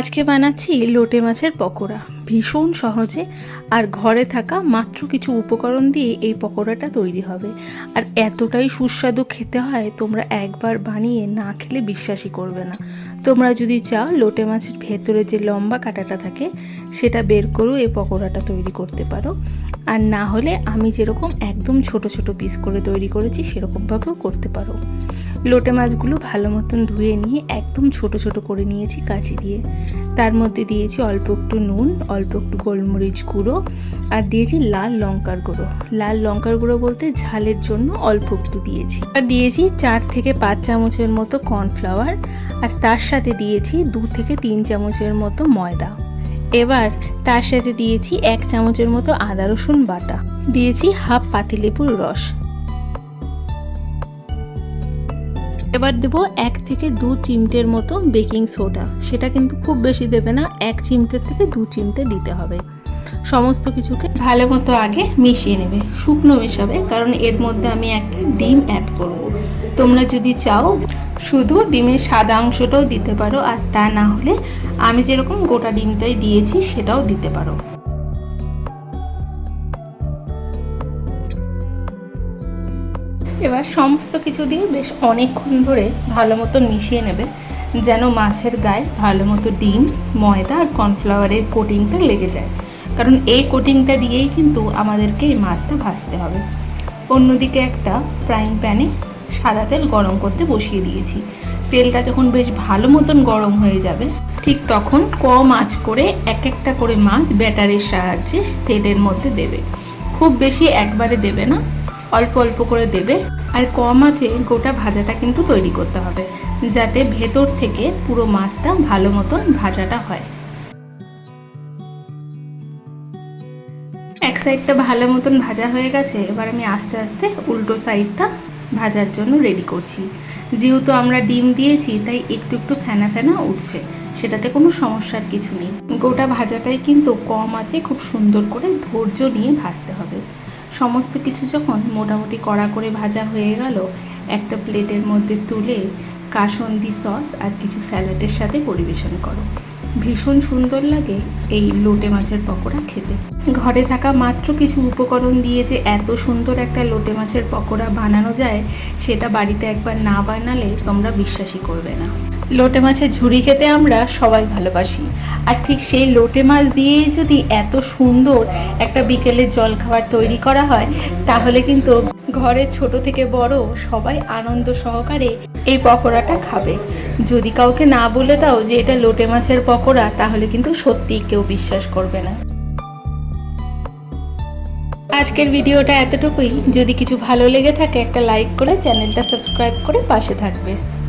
আজকে বানাচ্ছি লোটে মাছের পকোড়া। ভীষণ সহজে আর ঘরে থাকা মাত্র কিছু উপকরণ দিয়ে এই পকোড়াটা তৈরি হবে। আর এতটাই সুস্বাদু খেতে হয়, তোমরা একবার বানিয়ে না খেলে বিশ্বাসই করবে না। তোমরা যদি চাও, লোটে মাছের ভেতরে যে লম্বা কাঁটাটা থাকে, সেটা বের করেও এই পকোড়াটা তৈরি করতে পারো। আর না হলে আমি যেরকম একদম ছোট ছোট পিস করে তৈরি করেছি, সেরকমভাবেও করতে পারো। লোটে মাছগুলো ভালো মতন ধুয়ে নিয়ে একদম ছোট ছোট করে নিয়েছি কাঁচি দিয়ে। তার মধ্যে দিয়েছি অল্প একটু নুন অল্প একটু গোলমরিচ গুঁড়ো আর দিয়েছি লাল লঙ্কার গুঁড়ো। লাল লঙ্কার গুঁড়ো বলতে ঝালের জন্য অল্প একটু দিয়েছি। আর দিয়েছি চার থেকে পাঁচ চামচের মতো কর্নফ্লাওয়ার আর তার সাথে দিয়েছি দু থেকে তিন চামচের মতো ময়দা। এবার তার সাথে দিয়েছি এক চামচের মতো আদা রসুন বাটা। দিয়েছি হাফ পাতিলেবুর রস। এবার দেব এক থেকে দু চিমটের মতো বেকিং সোডা। সেটা কিন্তু খুব বেশি দেবে না, এক চিমটের থেকে দু চিমটে দিতে হবে। সমস্ত কিছুকে ভালো মতো আগে মিশিয়ে নেবে, শুকনো মেশাবে, কারণ এর মধ্যে আমি একটা ডিম অ্যাড করব। তোমরা যদি চাও শুধু ডিমের সাদা অংশটাও দিতে পারো, আর তা না হলে আমি যেরকম গোটা ডিমটাই দিয়েছি সেটাও দিতে পারো। এবার সমস্ত কিছু দিয়ে বেশ অনেকক্ষণ ধরে ভালো মতো মিশিয়ে নেবে, যেন মাছের গায়ে ভালো মতো ডিম, ময়দা আর কর্নফ্লাওয়ারের কোটিংটা লেগে যায়। কারণ এই কোটিংটা দিয়েই কিন্তু আমাদেরকে এই মাছটা ভাজতে হবে। অন্যদিকে একটা ফ্রাইং প্যানে সাদা তেল গরম করতে বসিয়ে দিয়েছি। তেলটা যখন বেশ ভালো মতন গরম হয়ে যাবে, ঠিক তখন কম আঁচ করে এক একটা করে মাছ ব্যাটারের সাহায্যে তেলের মধ্যে দেবে। খুব বেশি একবারে দেবে না অল্প অল্প করে দেবে। আর কম আঁচে গোটা ভাজাটা কিন্তু তৈরি করতে হবে, যাতে ভেতর থেকে পুরো মাছটা ভালো মতন ভাজাটা হয়। এক সাইডটা ভালো মতন ভাজা হয়ে গেছে, এবার আমি আস্তে আস্তে উল্টো সাইডটা ভাজার জন্য রেডি করছি। যেহেতু আমরা ডিম দিয়েছি, তাই একটু একটু ফেনা ফেনা উঠছে, সেটাতে কোনো সমস্যার কিছু নেই। গোটা ভাজাটাই কিন্তু কম আছে, খুব সুন্দর করে ধৈর্য নিয়ে ভাজতে হবে। সমস্ত কিছু যখন মোটামুটি কড়া করে ভাজা হয়ে গেল, একটা প্লেটের মধ্যে তুলে কাসন্দি সস আর কিছু স্যালাডের সাথে পরিবেশন করো। ভীষণ সুন্দর লাগে এই লোটে মাছের পকোড়া খেতে। ঘরে থাকা মাত্র কিছু উপকরণ দিয়ে যে এত সুন্দর একটা লোটে মাছের পকোড়া বানানো যায়, সেটা বাড়িতে একবার না বানালে তোমরা বিশ্বাসই করবে না। লোটে মাছের ঝুড়ি খেতে আমরা সবাই ভালোবাসি। আর ঠিক সেই লোটে মাছ দিয়েই যদি এত সুন্দর একটা বিকেলের জলখাবার তৈরি করা হয়, তাহলে কিন্তু ঘরের ছোট থেকে বড় সবাই আনন্দ সহকারে এই পকোড়াটা খাবে। যদি কাউকে না বলে দাও যে এটা লোটে মাছের পকোড়া, তাহলে কিন্তু সত্যিই কেউ বিশ্বাস করবে না। আজকের ভিডিওটা এতটুকুই। যদি কিছু ভালো লেগে থাকে, একটা লাইক করে চ্যানেলটা সাবস্ক্রাইব করে পাশে থাকবে।